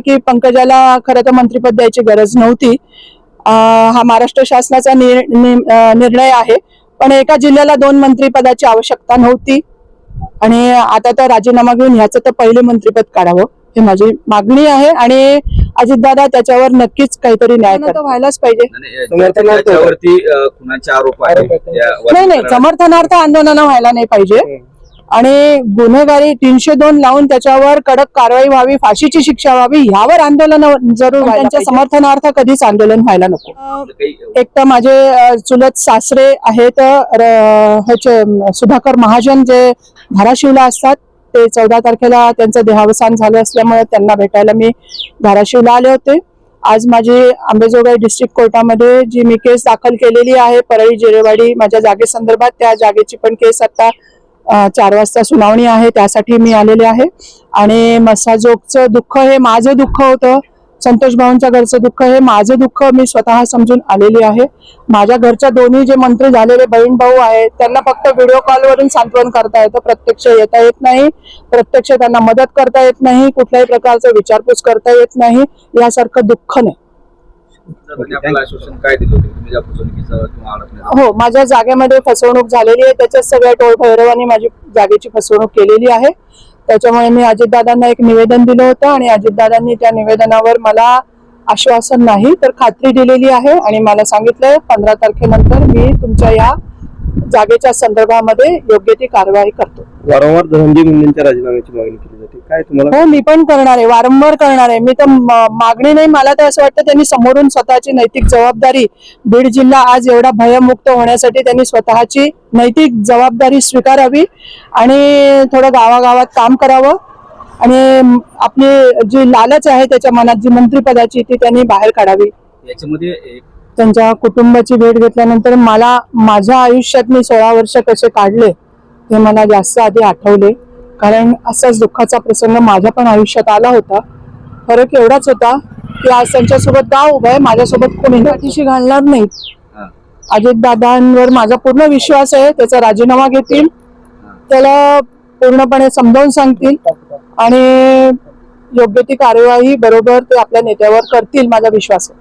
की पंकजाला खरं तर मंत्रिपद द्यायची गरज नव्हती. हा महाराष्ट्र शासनाचा निर्णय आहे. पण एका जिल्ह्याला दोन मंत्रिपदाची आवश्यकता नव्हती. आणि आता तर राजीनामा घेऊन ह्याचं तर पहिले मंत्रिपद काढावं हे माझी मागणी आहे. आणि अजितदादा त्याच्यावर नक्कीच काहीतरी न्याय तर व्हायलाच पाहिजे. नाही नाही. समर्थनार्थ आंदोलन व्हायला नाही पाहिजे. आणि गुन्हेगारी तीनशे दोन लावून त्याच्यावर कडक कारवाई व्हावी फाशीची शिक्षा व्हावी ह्यावर आंदोलन जरूर त्यांच्या समर्थनार्थ कधीच आंदोलन व्हायला नको. एक तर माझे चुलत सासरे आहेत ह्याचे सुधाकर महाजन जे धाराशिवला असतात ते चौदा तारखेला त्यांचं देहावसान झालं असल्यामुळे त्यांना भेटायला मी धाराशिवला आले होते. आज माझी आंबेजोगाई डिस्ट्रिक्ट कोर्टामध्ये जी मी केस दाखल केलेली आहे परळी जिरेवाडी माझ्या जागेसंदर्भात त्या जागेची पण केस आता चार वाजता सुनावणी आहे त्यासाठी मी आलेले आहे. आणि मसाजोगचं दुःख हे माझं दुःख होतं. संतोष भाऊंच्या घरचं दुःख हे माझं दुःख मी स्वतः समजून आलेली आहे. माझ्या घरच्या दोन्ही जे मंत्री झालेले बहीण भाऊ आहेत त्यांना फक्त व्हिडिओ कॉलवरून सांत्वन करता येतं. प्रत्यक्ष येता येत नाही. प्रत्यक्ष त्यांना मदत करता येत नाही. कुठल्याही प्रकारचं विचारपूस करता येत नाही. यासारखं दुःख नाही. हो माझ्या जागेमध्ये फसवणूक झालेली आहे. त्याच्यात सगळ्या टोळ भैरवानी माझी जागेची फसवणूक केलेली आहे. त्याच्यामुळे मी अजितदादांना एक निवेदन दिलं होतं आणि अजितदादांनी त्या निवेदनावर मला आश्वासन नाही तर खात्री दिलेली आहे आणि मला सांगितलं पंधरा तारखेनंतर मी तुमच्या या जागेच्या संदर्भामध्ये योग्य ती कारवाई करतो. वारंवार धनंजय मुंडेंच्या राजीनाम्याची मागणी केली जाते. काय तुम्हाला हो मी पण करणार आहे. वारंवार करणार आहे. मी तर मागणी नाही. मला तर असं वाटतं त्यांनी समोरून स्वतःची नैतिक जबाबदारी बीड जिल्हा आज एवढा भयमुक्त होण्यासाठी त्यांनी स्वतःची नैतिक जबाबदारी स्वीकारावी आणि थोडं गावागावात काम करावं. आणि आपली जी लालच आहे त्याच्या मनात जी मंत्रिपदाची ती त्यांनी बाहेर काढावी. याच्यामध्ये एक त्यांच्या कुटुंबाची भेट घेतल्यानंतर मला माझ्या आयुष्यात मी सोळा वर्ष कसे काढले ते मला जास्त आधी आठवले. कारण असाच दुःखाचा प्रसंग माझ्या पण आयुष्यात आला होता. फरक एवढाच होता की आज त्यांच्यासोबत गाव उभं आहे माझ्यासोबत कोणी पाठीशी घालणार नाही. हा, अजितदादांवर माझा पूर्ण विश्वास आहे त्याचा राजीनामा घेतील. त्याला पूर्णपणे समजावून सांगतील. आणि योग्य ती कार्यवाही बरोबर ते आपल्या नेत्यावर करतील माझा विश्वास आहे.